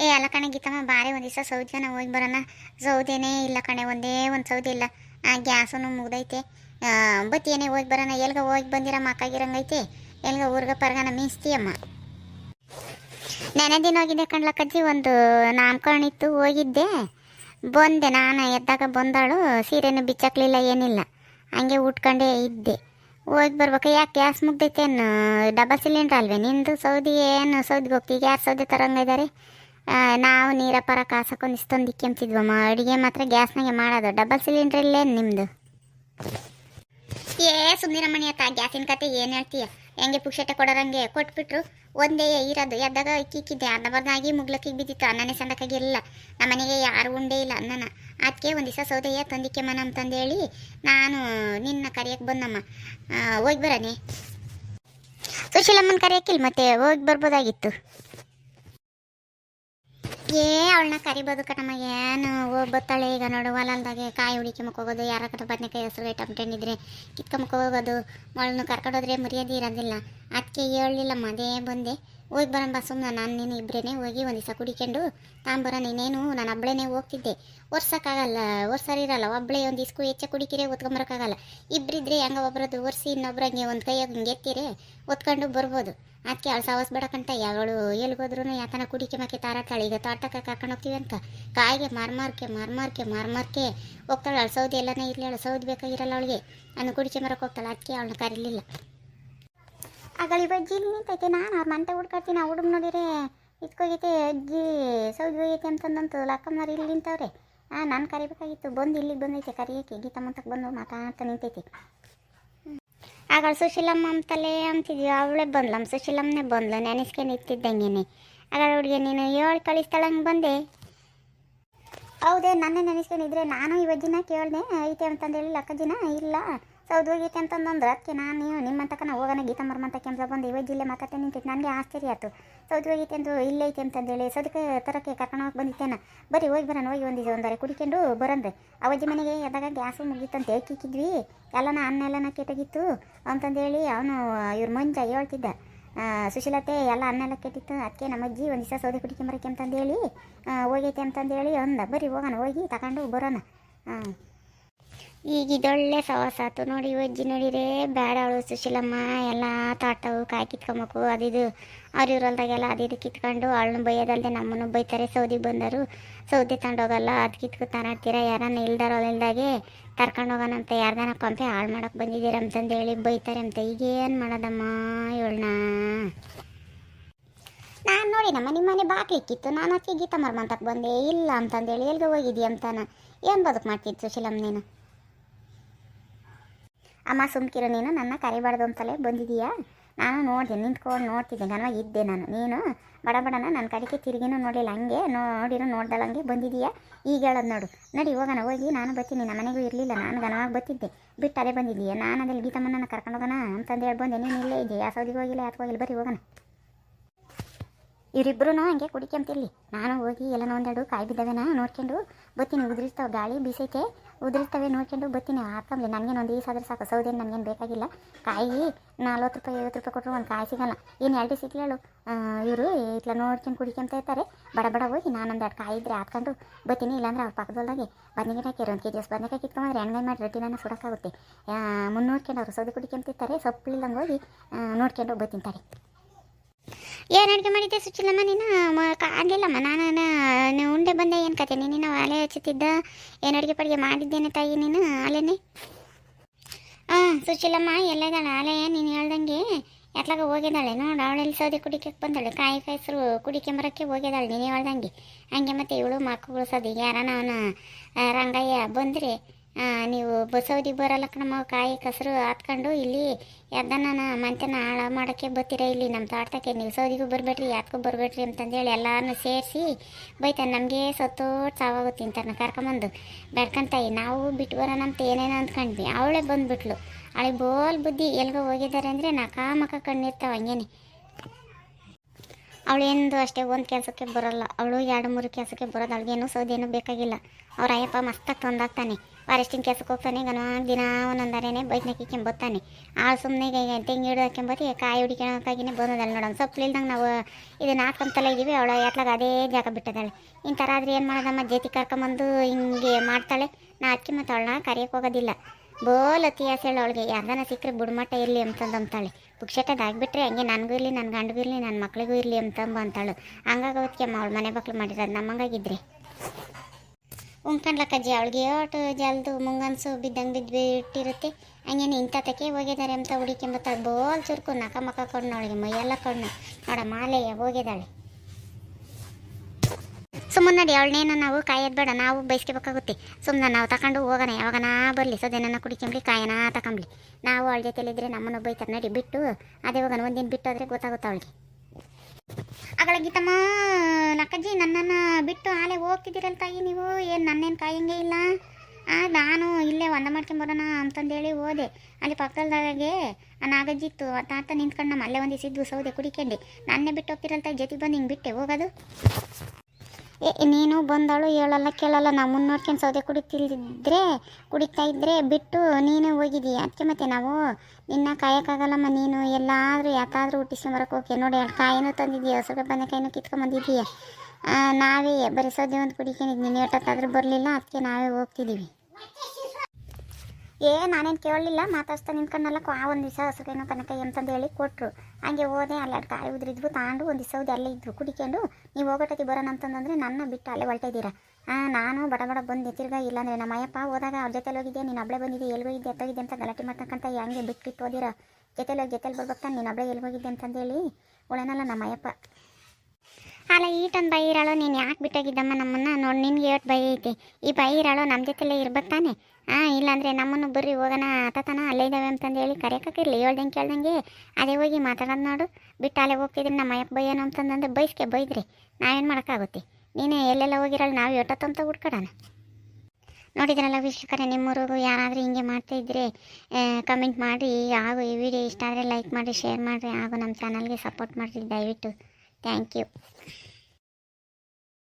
ಏ ಅಲ್ಲ ಕಣೆ ಗೀತಮ್ಮ ಬಾರಿ ಒಂದು ದಿವಸ ಸೌದಿನ ಹೋಗಿ ಬರೋಣ. ಸೌದೆನೇ ಇಲ್ಲ ಕಣೆ ಒಂದೇ ಒಂದು ಸೌದಿ ಇಲ್ಲ. ಆ ಗ್ಯಾಸನು ಮುಗ್ದೈತೆ. ಆ, ಏನೇ ಹೋಗಿ ಬರೋಣ. ಎಲ್ಗ ಹೋಗಿ ಬಂದಿರ ಮಕ್ಕಾಗಿರಂಗೈತೆ ಎಲ್ಗ ಊರ್ಗ ಪರ್ಗನ ಮೀಸ್ತೀಯಮ್ಮ. ನೆನೆ ದಿನ ಹೋಗಿದ್ದೆ ಕಣ್ಲಕ್ಕಜ್ಜಿ ಒಂದು ನಾಮಕರಣ ಇತ್ತು ಹೋಗಿದ್ದೆ. ಬಂದೆ ನಾನು ಎದ್ದಾಗ ಬಂದಾಳು ಸೀರೆನೂ ಬಿಚ್ಚಾಕ್ಲಿಲ್ಲ ಏನಿಲ್ಲ. ಹಂಗೆ ಉಟ್ಕೊಂಡೇ ಇದ್ದೆ. ಹೋಗಿ ಬರ್ಬೇಕು. ಯಾಕೆ ಗ್ಯಾಸ್ ಮುಗ್ದೈತೆ ಡಬಲ್ ಸಿಲಿಂಡ್ರ್ ಅಲ್ವೇ? ನಿಂದು ಸೌದಿ ಏನು? ಸೌದಿಗೆ ಹೋಗ್ತೀವಿ ಯಾರು ಸೌದೆ ತರಂಗಿದ್ದಾರೆ ನಾವು ನೀರಪ್ಪರ ಪರ ಕಾಸಕ್ಕೊಂದು ಇಷ್ಟೊಂದು ಇಕ್ಕೆಂತಿದ್ವಮ್ಮ ಅಡುಗೆ ಮಾತ್ರ ಗ್ಯಾಸ್ನಾಗೆ ಮಾಡೋದು. ಡಬಲ್ ಸಿಲಿಂಡರ್ ಇಲ್ಲೇನು ನಿಮ್ಮದು ಏ ಸುಂದಿರಮಣಿ ಅತ್ತ ಗ್ಯಾಸಿನ ಕತೆ ಏನು ಹೇಳ್ತೀಯ? ಹೆಂಗೆ ಪುಕ್ಷಟೆ ಕೊಡೋರಂಗೆ ಕೊಟ್ಬಿಟ್ರು. ಒಂದೇ ಇರೋದು. ಎದ್ದಾಗ ಇಕ್ಕಿಕ್ಕಿದ್ದೆ ಅರ್ಧ ಬರ್ದಾಗಿ ಮುಗ್ಲಕ್ಕಿಗೆ ಬಿದ್ದಿತ್ತು. ಅನ್ನನೇ ನಮ್ಮ ಮನೆಗೆ ಯಾರು ಉಂಡೇ ಇಲ್ಲ ಅನ್ನನ ಅದಕ್ಕೆ ಒಂದು ದಿವಸ ಸೌದೆಯ ತಂದಿಕ್ಕೆ ಮನ ಅಂತಂದೇಳಿ ನಾನು ನಿನ್ನ ಕರೆಯಕ್ಕೆ ಬಂದಮ್ಮ. ಹೋಗಿ ಬರನೆ. ಸುಶೀಲಮ್ಮನ ಕರೆಯಕ್ಕಿಲ್ಲ ಮತ್ತೆ? ಹೋಗಿ ಬರ್ಬೋದಾಗಿತ್ತು. ಏ ಅವಳನ್ನ ಕರಿಬೋದು ಕಣಮ್ಮ ಏನು ಹೋಗಿ ಬತ್ತಾಳೆ ಈಗ ನೋಡು ಹೊಲಲ್ದಾಗೆ ಕಾಯಿ ಹುಡಿಕೆ ಹೋಗೋದು ಯಾರ ಕಡೆ ಬದನೆಕಾಯಿ ಹೆಸರು ಐಟಮ್ ಕಿತ್ಕೊಂಬಕ್ಕೆ ಹೋಗೋದು ಅವಳನ್ನು ಕರ್ಕೊಂಡೋದ್ರೆ ಮರ್ಯಾದೆ ಇರೋದಿಲ್ಲ. ಅದಕ್ಕೆ ಹೇಳಲಿಲ್ಲಮ್ಮ, ಅದೇ ಬಂದೆ. ಹೋಗಿ ಬರಂಬ ಸುಮ್ಮನೆ ನಾನು ನೀನು ಇಬ್ಬರೇನೆ ಹೋಗಿ ಒಂದು ದಿವಸ ಕುಡಿಕೊಂಡು ತಾಂಬರೋಣ ನೀನೇನು? ನಾನು ಒಬ್ಬಳೇನೆ ಹೋಗ್ತಿದ್ದೆ. ಒರ್ಸೋಕ್ಕಾಗಲ್ಲ. ಒರ್ಸರಿರಲ್ಲ. ಒಬ್ಬಳೇ ಒಂದು ಇಸ್ಕು ಹೆಚ್ಚೆ ಕುಡಿಕಿರೇ ಒತ್ಕೊಂಬರೋಕ್ಕಾಗಲ್ಲ ಇಬ್ಬರಿದ್ರೆ ಹೆಂಗೆ ಒಬ್ಬರದ್ದು ಒರೆಸಿ ಇನ್ನೊಬ್ರು ಹಂಗೆ ಒಂದು ಕೈಯಾಗ ಹಿಂಗೆ ಎತ್ತಿರೇ ಒತ್ಕೊಂಡು ಬರ್ಬೋದು. ಅದಕ್ಕೆ ಅಳ್ಸ ಸಾವಸ್ ಬೇಡಕ್ಕಂತ ಯಾವಳು ಎಲ್ಗೋದ್ರೂ ಯಾತನ ಕುಡಿಕೆ ಮಕ್ಕೆ ತಾರಾಟಾಳು ಈಗ ತೋಟಕ್ಕೆ ಕರ್ಕೊಂಡು ಹೋಗ್ತೀವಿ ಅಂತ. ಕಾಯಿಗೆ ಮಾರ್ಮಾರ್ಕೆ ಮಾರ್ಮಾರ್ಕೆ ಮಾರ್ಮಾರ್ಕೆ ಹೋಗ್ತಾಳೆ. ಅಳ್ಸೋದು ಸೌದಿ ಎಲ್ಲನೇ ಇರಲಿ. ಅಳ್ಸೋದು ಸೌದಿ ಬೇಕಾಗಿರಲ್ಲ ಅವಳಿಗೆ. ಅನ್ನು ಕುಡಿಕೆ ಮರಕ್ಕೆ ಹೋಗ್ತಾಳೆ. ಅದಕ್ಕೆ ಅವಳನ್ನ ಕರೀಲಿಲ್ಲ. ಅಗಳಿ ಬಜ್ಜಿ ನಿಂತೈತೆ, ನಾನು ಅವ್ರ ಮಂತೆ ಹುಡ್ಕಾಡ್ತೀನಿ ಆ ಹುಡುಗ ನೋಡಿರಿ, ಇದ್ಕೋಗೈತೆ, ಅಜ್ಜಿ ಸೌದಿ ಹೋಗೈತೆ ಅಂತಂದಂತು ಲಕ್ಕಮ್ಮನವ್ರು ಇಲ್ಲಿ ನಿಂತವ್ರೆ. ಹಾಂ ನಾನು ಕರಿಬೇಕಾಗಿತ್ತು, ಬಂದು ಇಲ್ಲಿಗೆ ಬಂದೈತೆ, ಕರಿಯಕ್ಕೆ. ಗೀತಾ ಮಂತಕ್ಕೆ ಬಂದು ಮಾತಾಡ್ತಾ ನಿಂತೈತಿ. ಆಗ ಸುಶೀಲಮ್ಮ ಅಂತಲೇ ಅಂತಿದ್ವಿ ಅವಳೇ ಬಂದ್ಲಮ್ಮ ಸುಶೀಲಮ್ಮನೇ ಬಂದ್ಲು, ನೆನೆಸ್ಕೊಂಡು ನಿಂತಿದ್ದಂಗೆನೆ. ಆಗ ಹುಡುಗಿ, ನೀನು ಏಳು ಕಳಿಸ್ತಾಳಂಗೆ ಬಂದೆ? ಹೌದೇ, ನನ್ನೇ ನೆನೆಸ್ಕೊಂಡಿದ್ರೆ, ನಾನು ಈ ವಜ್ಜಿನ ಕೇಳಿದೆ, ಐತೆ ಅಂತಂದೇಳಿ ಲಕ್ಕಜ್ಜಿನ, ಇಲ್ಲ. ಸೌದು ಹೋಗೈತೆ ಅಂತಂದ್ರೆ ಅದಕ್ಕೆ ನಾನು ನಾವು ಹೋಗೋಣ ಗೀತಾ ಮರ್ಮಂತ ಕೆಂಪ ಬಂದು. ಈ ಜಿಲ್ಲೆ ಮಾತಾಡ್ತೇನೆ ನಿಂತಿತ್ತು ನನಗೆ ಆಶ್ಚರ್ಯ ಆಯ್ತು. ಸೌದು ಹೋಗೈತೆ ಅಂತ ಇಲ್ಲೈತೆ ಅಂತಂದೇಳಿ ಸೌದಕ್ಕೆ ತರಕ್ಕೆ ಕರ್ಕೊಂಡು ಹೋಗಿ ಬಂದಿತ್ತೇನ? ಬರೀ ಹೋಗಿ ಬರೋಣ, ಹೋಗಿ ಒಂದಿದ್ದು ಒಂದರೆ ಕುಡಿಕೊಂಡು ಬರಂದ್ರೆ ಅವಜ್ಜಿ ಮನೆಗೆ ಎದಾಗ ಗ್ಯಾಸು ಅಂತ ಕಿಕ್ಕಿದ್ವಿ ಎಲ್ಲನ ಅನ್ನ ಎಲ್ಲನ ಕೆಟ್ಟೋಗಿತ್ತು ಅಂತಂದೇಳಿ ಅವನು, ಇವ್ರ ಮಂಜ ಹೇಳ್ತಿದ್ದ. ಸುಶೀಲತೆ ಎಲ್ಲ ಅನ್ನೆಲ್ಲ ಕೆಟ್ಟಿತ್ತು. ಅದಕ್ಕೆ ನಮ್ಮ ಅಜ್ಜಿ ಒಂದು ದಿವಸ ಸೌದೆ ಕುಡಿಕೊಂಬರಕ್ಕೆ ಅಂತಂದೇಳಿ ಹೋಗೈತೆ ಅಂತಂದೇಳಿ ಅಂದ. ಬರೀ ಹೋಗೋಣ, ಹೋಗಿ ತಗೊಂಡು ಬರೋಣ. ಹಾಂ ಈಗ ಇದೊಳ್ಳೆ ಸವಾಸ ಆತು. ನೋಡಿ ಅಜ್ಜಿ ನೋಡಿರೇ ಬೇಡ ಅವಳು ಸುಶೀಲಮ್ಮ. ಎಲ್ಲ ತಾಟವು ಕಾಯಿ ಕಿತ್ಕೊಂಬೇಕು. ಅದಿದು ಅವ್ರ ಇವ್ರಲ್ದಾಗೆಲ್ಲ ಅದಿದು ಕಿತ್ಕೊಂಡು ಅವಳನ್ನ ಬೈಯೋದಲ್ಲದೆ ನಮ್ಮನ್ನು ಬೈತಾರೆ. ಸೌದಿ ಬಂದರು. ಸೌದಿ ತಗೊಂಡೋಗಲ್ಲ ಅದು ಕಿತ್ಕೊ ತಾನಾಡ್ತೀರ ಯಾರನ್ನ ಇಲ್ದಾರೋ ಇಲ್ದಾಗೆ ಕರ್ಕೊಂಡು ಹೋಗೋಣಂತ. ಯಾರ್ದಾನ ಕೊಂಪೆ ಹಾಳು ಮಾಡೋಕೆ ಬಂದಿದ್ದೀರ ಅಂತಂದೇಳಿ ಬೈತಾರೆ ಅಂತ. ಈಗೇನು ಮಾಡೋದಮ್ಮ ಇವಳನ್ನ? ನಾನು ನೋಡಿ ನಮ್ಮ ನಿಮ್ಮನೆ ಬಾಕ್ಲಿಕ್ಕಿತ್ತು ನಾನು ಅಕ್ಕಿ ಗೀತಾ ಮರ್ಮಂತಕ್ಕೆ ಬಂದೆ. ಇಲ್ಲ ಅಂತಂದೇಳಿ ಎಲ್ಲಿಗೆ ಹೋಗಿದ್ದೀಯ ಅಂತಾನ. ಏನು ಬದುಕು ಮಾಡ್ತಿತ್ತು ಸುಶೀಲಮ್ಮ ನೀನು? ಅಮ್ಮ ಸುಮ್ಕಿರು ನೀನು ನನ್ನ ಕರಿಬಾರ್ದು ಅಂತಲೇ ಬಂದಿದೀಯಾ? ನಾನು ನೋಡಿದೆ, ನಿಂತ್ಕೊಂಡು ನೋಡ್ತಿದ್ದೆ ನಾನು ಇದ್ದೆ ನಾನು. ನೀನು ಬಡ ಬಡನ ನನ್ನ ಕಡೆಗೆ ತಿರುಗಿನೂ ನೋಡಲಿಲ್ಲ, ಹಂಗೆ ನೋಡಿರೋ ಹಂಗೆ ಬಂದಿದೀಯಾ? ಈಗ ಹೇಳೋದು ನೋಡು. ನಡಿ, ಹೋಗೋಣ, ಹೋಗಿ, ನಾನು ಬರ್ತೀನಿ, ನಮ್ಮ ಮನೆಗೂ ಇರಲಿಲ್ಲ, ನಾನು ಗನವಾಗಿ ಬರ್ತಿದ್ದೆ. ಬಿಟ್ಟು ಅದೇ ಬಂದಿದ್ದೀಯ ನಾನು ಅದೇ ಗೀತಮ್ಮನ ಕರ್ಕೊಂಡು ಹೋಗೋಣ ಅಂತಂದು ಹೇಳಿ ಬಂದೆ. ನೀನು ಇಲ್ಲೇ ಇದೆಯಾ ಸೌದಿಗೆ ಹೋಗಿಲ್ಲ ಯಾಕೆ ಹೋಗಿಲ್ಲ? ಬರೀ, ಹೋಗೋಣ. ಇವರಿಬ್ಬರು ಹಂಗೆ ಕುಡಿಕೊಂತಿರ್ಲಿ. ನಾನು ಹೋಗಿ ಎಲ್ಲ ಒಂದೆರಡು ಕಾಯಿ ಬಿದ್ದವೆನ ನೋಡ್ಕೊಂಡು ಬತ್ತೀನಿ. ಉದುರಿಸ್ತಾವೆ ಗಾಳಿ ಬೀಸೈತೆ. ಉದುರಿಸ್ತವೆ ನೋಡ್ಕೊಂಡು ಬತ್ತೀನಿ. ಹಾಕಂಬ್ಲಿ ನನಗೇನೊಂದು ಈಸಾದ್ರೆ ಸಾಕು. ಸೌದೇನು ನನಗೇನು ಬೇಕಾಗಿಲ್ಲ. ಕಾಯಿ ನಲ್ವತ್ತು ರೂಪಾಯಿ, ಐವತ್ತು ರೂಪಾಯಿ ಕೊಟ್ಟರು ಒಂದು ಕಾಯಿ ಸಿಗಲ್ಲ. ಏನು ಎರಡು ಸಿಕ್ಲಿ ಹೇಳು. ಇವರು ಇಟ್ಲ ನೋಡ್ಕೊಂಡು ಕುಡಿಕೊಂತ ಇರ್ತಾರೆ. ಬಡ ಬಡ ಹೋಗಿ ನಾನೊಂದು ಎರಡು ಕಾಯಿ ಇದ್ರೆ ಹಾಕ್ಕೊಂಡು ಬತ್ತೀನಿ. ಇಲ್ಲಾಂದ್ರೆ ಅವ್ರ ಪಕ್ಕದೊಳಗೆ ಬದನೆಕಾಯಿ ಹಾಕಿರೋ ಒಂದು ಕೆ ಜಿ ಬದನೆಕಾಯಿ ಕಿತ್ಕೊಂಡ್ರೆ ಎಣ್ಣೆ ಮಾಡಿ ರೊಟ್ಟಿನ ಸುಡೋಕ್ಕಾಗುತ್ತೆ. ಮುನ್ನೋಡ್ಕೊಂಡು ಅವರು ಸೌದೆ ಕುಡಿಕೊಂತಿರ್ತಾರೆ. ಸೊಪ್ಪಿಲ್ಲಂಗೆ ಹೋಗಿ ನೋಡ್ಕೊಂಡು ಬತ್ತಿಂತಾರೆ ಏನು ಅಡುಗೆ ಮಾಡಿದ್ದೆ ಸುಚಿಲಮ್ಮ ನೀನು? ಆಗಲಿಲ್ಲಮ್ಮ ನಾನು ಉಂಡೆ ಬಂದೆ, ಏನು ಕತೆ? ನೀನು ಆಲೆ ಹಚ್ಚುತ್ತಿದ್ದ? ಏನು ಅಡುಗೆ ಪಡಿಗೆ ಮಾಡಿದ್ದೇನೆ ತಾಯಿ ನೀನು? ಅಲ್ಲೇನೆ? ಹಾಂ ಸುಚಿಲಮ್ಮ, ಎಲ್ಲದಾಳ? ಆಲೆ ನೀನು ಹೇಳ್ದಂಗೆ ಎತ್ಲಾಗ ಹೋಗಿದ್ದಾಳೆ. ನೋಡು ಅವಳೆಲ್ಲಿ ಸೌದೆ ಕುಡಿಕೆ ಬಂದಾಳೆ? ಕಾಯಿ ಕಾಯಿಸರು ಮರಕ್ಕೆ ಹೋಗಿದ್ದಾಳೆ. ನೀನು ಹೇಳ್ದಂಗೆ. ಹಂಗೆ ಮತ್ತೆ ಇವಳು ಮಕ್ಕಳು ಸೌದಿಗೆ ಯಾರನ ಅವನ ರಂಗಯ್ಯ ಬಂದರೆ ನೀವು ಬಸವದಿ ಬರಲ್ಲ ನಮ್ಮ ಕಾಯಿ ಕಸರು ಹಾತ್ಕೊಂಡು ಇಲ್ಲಿ ಎದ್ದನ ಮಂತನ ಹಾಳ ಮಾಡೋಕ್ಕೆ ಬರ್ತೀರ ಇಲ್ಲಿ ನಮ್ಮ ತೋಟಕ್ಕೆ? ನೀವು ಸೌದಿಗೂ ಬರಬೇಡ್ರಿ ಯಾತ್ಗೂ ಬರಬೇಡ್ರಿ ಅಂತಂದೇಳಿ ಎಲ್ಲಾನು ಸೇರಿಸಿ ಬೈತಾನೆ ನಮಗೆ ಸತ್ತು ಸಾವಾಗುತ್ತೆ ತಿಂತಾನೆ ಕರ್ಕೊಂಬಂದು. ಬೆಡ್ಕಂತಾಯಿ ನಾವು ಬಿಟ್ಟು ಬರೋಣ ಅಂತ ಏನೇನೋ ಅಂದ್ಕೊಂಡ್ವಿ. ಅವಳೇ ಬಂದುಬಿಟ್ಲು. ಅವಳಿಗೆ ಬೋಲ್ ಬುದ್ಧಿ ಎಲ್ಗೋ ಹೋಗಿದ್ದಾರೆ ಅಂದರೆ ನಕಾಮಕ ಕಣ್ಣಿರ್ತಾವೆ ಹಂಗೇನೆ. ಅವಳು ಎಂದು ಅಷ್ಟೇ, ಒಂದು ಕೆಲಸಕ್ಕೆ ಬರೋಲ್ಲ. ಅವಳು ಎರಡು ಮೂರು ಕೆಲಸಕ್ಕೆ ಬರೋದು ಅವಳಿಗೇನು ಸೌದೇನು ಬೇಕಾಗಿಲ್ಲ. ಅವ್ರ ಅಯ್ಯಪ್ಪ ಮಸ್ತಾಗಿ ತಂದಾಗ್ತಾನೆ. ಫಾರೆಸ್ಟಿನ ಕೆಲಸಕ್ಕೆ ಹೋಗ್ತಾನೆ ಗನ ದಿನ ಒಂದೊಂದರೇನೆ ಬೈಕ್ನಾಗ ಕೆಂಬತ್ತಾನೆ ಆಳು ಸುಮ್ಮನೆ ತೆಂಗಿ ಹಿಡಿದಕ್ಕೆಂಬತ್ತಿ ಕಾಯಿ ಹುಡಿಕೋಕ್ಕಾಗಿನೇ ಬಂದದಲ್ಲ ನೋಡೋಣ ಸೊಪ್ಪು ಇಲ್ದಂಗೆ ನಾವು ಇದನ್ನ ಹಾಕೊಂತಲ್ಲ ಇದ್ದೀವಿ ಅವಳು ಎತ್ಲಾಗ ಅದೇ ಜಾಗ ಬಿಟ್ಟದಾಳೆ. ಈ ಥರ ಆದ್ರೆ ಏನು ಮಾಡೋದಮ್ಮ ಜೇತಿ ಕರ್ಕೊಂಬಂದು ಹಿಂಗೆ ಮಾಡ್ತಾಳೆ. ನಾ ಅಕ್ಕಿ ಮತ್ತು ಅವಳನ್ನ ಕರಿಯಕ್ಕೆ ಹೋಗೋದಿಲ್ಲ. ಅತಿಯಾಸ ಹೇಳು ಅವಳಿಗೆ. ಯಾರ್ದಾನ ಸಿಕ್ಕರೆ ಬುಡಮಟ್ಟ ಇರಲಿ ಅಂತಂದು ಅಂತಾಳೆ ಪುಕ್ಷಟದ ಆಗಿಬಿಟ್ರೆ ಹಂಗೆ ನನಗೂ ಇರಲಿ ನನ್ನ ಗಂಡಗೂ ಇರಲಿ ನನ್ನ ಮಕ್ಳಿಗೂ ಇರಲಿ ಅಂತಂಬ ಅಂತಾಳು. ಹಂಗಾಗಿ ಹಂಗಾಗೋದಕ್ಕೆ ಅವಳು ಮನೆ ಮಕ್ಳು ಮಾಡಿರೋದು ನಮ್ಮಂಗಾಗಿದ್ರೆ ಉಂಕಂಡ್ಲಕ್ಕಜ್ಜಿ ಅವಳಿಗೆ ಏಟು ಜಲ್ದು ಮುಂಗನ್ಸು ಬಿದ್ದಂಗೆ ಬಿದ್ದು ಬಿಟ್ಟಿರುತ್ತೆ ಹಂಗೇನು ಇಂಥ ತಕ್ಕೆ ಹೋಗಿದ್ದಾರೆ ಅಂತ ಹುಡುಕಿಂಬತ್ತಾಳೆ ಬೋಲ್ ಚುರ್ಕು, ನಕ ಮಕ ಕೊಂಡು ಅವಳಿಗೆ, ಮೈಯೆಲ್ಲ ಕಣ್ಣು. ನೋಡ ಮಾಲೆಯ ಹೋಗಿದ್ದಾಳೆ ಸುಮ್ಮನೆ ನಡಿ ನಾವು ಕಾಯೋದು ಬೇಡ, ನಾವು ಬಯಸ್ಕೋಬೇಕಾಗುತ್ತೆ ಸುಮ್ಮನೆ ನಾವು ತಗೊಂಡು ಹೋಗೋಣ ಯಾವಾಗನ ಬರಲಿ ಸದೇನ ಕುಡಿಕೊಂಬ್ಲಿ, ಕಾಯನ ತಗೊಂಬ್ಲಿ ನಾವು ಅವಳ ಜೊತೆಲಿದ್ರೆ ನಮ್ಮನ್ನು ಬೈತಾರೆ ನಡಿ, ಬಿಟ್ಟು ಅದೇ ಹೋಗೋಣ ಒಂದಿನ ಬಿಟ್ಟು ಆದರೆ ಗೊತ್ತಾಗುತ್ತೆ ಅವಳಿಗೆ? ಅಗಳ ಗೀತಮ್ಮ, ನಕ್ಕಜ್ಜಿ, ನನ್ನನ್ನು ಬಿಟ್ಟು ಆಲೆ ಹೋಗ್ತಿದ್ದೀರಲ್ಲ ತಾಯಿ ನೀವು? ಏನು ನನ್ನೇನು ಕಾಯಂಗೆ ಇಲ್ಲ? ನಾನು ಇಲ್ಲೇ ಒಂದ ಮಾಡ್ಕೊಂಬರೋಣ ಅಂತಂದೇಳಿ ಹೋದೆ. ಅಲ್ಲಿ ಪಕ್ಕದಲ್ದಾಗೆ ಆ ನಾಗಜ್ಜಿ ಇತ್ತು ತಾತ ನಿಂತ್ಕೊಂಡು ನಮ್ಮ ಅಲ್ಲೇ ಒಂದು ಸಿದ್ದು ಸೌದೆ ಕುಡಿಕೊಂಡೆ. ನನ್ನೇ ಬಿಟ್ಟು ಹೋಗ್ತಿರಲ್ತ ಜೊತೆಗೆ ಬಂದು ಹಿಂಗೆ ಬಿಟ್ಟೆ, ಹೋಗೋದು. ನೀನು ಬಂದಾಳು, ಹೇಳಲ್ಲ, ಕೇಳಲ್ಲ ನಮ್ಮನ್ನ ನೋಡ್ಕೊಂಡು ಸೌದೆ ಕುಡಿತಿಲ್ದಿದ್ರೆ ಕುಡಿತಾ ಇದ್ರೆ ಬಿಟ್ಟು ನೀನೇ ಹೋಗಿದ್ದೀಯ ಅದಕ್ಕೆ ಮತ್ತೆ ನಾವು ನಿನ್ನ ಕಾಯಕ್ಕಾಗಲ್ಲಮ್ಮ, ನೀನು ಎಲ್ಲಾದರೂ ಯಾತಾದರೂ ಹುಟ್ಟಿಸ್ಕೊಂಬರಕ್ಕೆ ಹೋಗಿ ನೋಡಿ ಕಾಯಿನೂ ತಂದಿದ್ದೀಯ ಹಸುಗೆ ಬಂದ ಕಿತ್ಕೊಂಬಂದಿದ್ದೀಯ ನಾವೇ ಬರೀ ಸೌದೆ ಒಂದು ಕುಡಿಕೊಂಡಿದ್ದು ನೀನು ಎಷ್ಟೊತ್ತಾದರೂ ಬರಲಿಲ್ಲ, ಅದಕ್ಕೆ ನಾವೇ ಹೋಗ್ತಿದ್ದೀವಿ ಏ, ನಾನೇನು ಕೇಳಲಿಲ್ಲ, ಮಾತಾಡ್ಸ್ತಾ ನಿಂತ್ಕೊಂಡಲ್ಲ ಆ ಒಂದು ದಿವಸ ಹಸುಗೇನೋ ಕನಕ ಎಂತಂದು ಹೇಳಿ ಕೊಟ್ಟರು ಹಂಗೆ ಹೋದೆ, ಅಲ್ಲಿ ಎರಡು ಕಾಯಿ ಉದ್ರಿದ್ವು ತಾಂಡು, ಒಂದು ದಿವಸ ಅಲ್ಲೇ ಇದ್ರು ಕುಡಿಕೊಂಡು. ನೀವು ಹೋಗೋಟಕ್ಕೆ ಬರೋಣ ಅಂತಂದ್ರೆ ನನ್ನ ಬಿಟ್ಟು ಅಲ್ಲೇ ಹೊಲ್ಟಿದ್ದೀರಾ ಹಾಂ ನಾನು ಬಡ ಬಡ ಬಂದು ಇಲ್ಲ ಇಲ್ಲಾಂದ್ರೆ ನಮ್ಮ ಅಯ್ಯಪ್ಪ ಹೋದಾಗ ಅವ್ರ ಜೊತೆಲಿ ಹೋಗಿದ್ದೆ ನೀನು ಅಬ್ಳೆ ಬಂದಿದ್ದೆ ಎಲ್ಲಿ ಎತ್ತೋಗಿದ್ದೆ ಅಂತ ಗಲಾಟೆ ಮಾಡ್ತಕ್ಕಂಥ ಹಂಗೆ ಬಿಟ್ಬಿಟ್ಟು ಹೋದಿರ. ಜೊತೆಲಿ ಹೋಗಿ, ಜೊತೆಲಿ ಬರ್ಬೇಕು ನೀನು ಅಬ್ಳೆ ಎಲ್ಲಿ ಹೋಗಿದ್ದೆ ಅಂತಂದೇಳಿ ಉಳನಲ್ಲ ನಮ್ಮ ಅಯ್ಯಪ್ಪ. ಅಲ್ಲ ಈಟೊಂದು ಬೈ ಇರಾಳೋ ನೀನು ಯಾಕೆ ಬಿಟ್ಟೋಗಿದ್ದಮ್ಮ ನಮ್ಮನ್ನು? ನೋಡಿ, ನಿನ್ಗೆ ಏಟ್ ಬೈ ಐತಿ. ಈ ಬೈ ಇರಾಳೋ ನಮ್ಮ ಜೊತೆಲೇ ಇರ್ಬೇಕು ತಾನೆ. ಹಾಂ ಇಲ್ಲಾಂದರೆ ನಮ್ಮನ್ನು ಬರ್ರಿ ಹೋಗೋಣ ಆತತನ ಅಲ್ಲೇ ಇದ್ದಾವೆ ಅಂತಂದು ಹೇಳಿ ಕರೆಯೋಕ್ಕಿರಲಿ. ಹೇಳ್ದಂಗೆ ಕೇಳ್ದಂಗೆ ಅದೇ ಹೋಗಿ ಮಾತಾಡೋದು ನೋಡು. ಬಿಟ್ಟು ಅಲ್ಲೇ ಹೋಗ್ತಿದ್ರೆ ನಮ್ಮ ಅಯ್ಯಪ್ಪ ಭಯನು ಅಂತಂದಂದು ಬೈಸ್ಕೆ ಬೈದ್ರಿ. ನಾವೇನು ಮಾಡೋಕ್ಕಾಗುತ್ತೆ? ನೀನೇ ಎಲ್ಲೆಲ್ಲ ಹೋಗಿರಲ್ಲ, ನಾವು ಎಟ್ಟತ್ತಂತ ಹುಡ್ಕೊಡೋಣ ನೋಡಿದ್ರಲ್ಲ ವೀಕ್ಷಕರೇ, ನಿಮ್ಮೂರಿಗೂ ಯಾರಾದರೂ ಹಿಂಗೆ ಮಾಡ್ತಾ ಇದ್ದರೆ ಕಮೆಂಟ್ ಮಾಡಿ ಹಾಗೂ ಈ ವಿಡಿಯೋ ಇಷ್ಟ ಆದರೆ ಲೈಕ್ ಮಾಡಿ ಶೇರ್ ಮಾಡಿರಿ. ಹಾಗೂ ನಮ್ಮ ಚಾನಲ್ಗೆ ಸಪೋರ್ಟ್ ಮಾಡಿರಿ ದಯವಿಟ್ಟು. Thank you.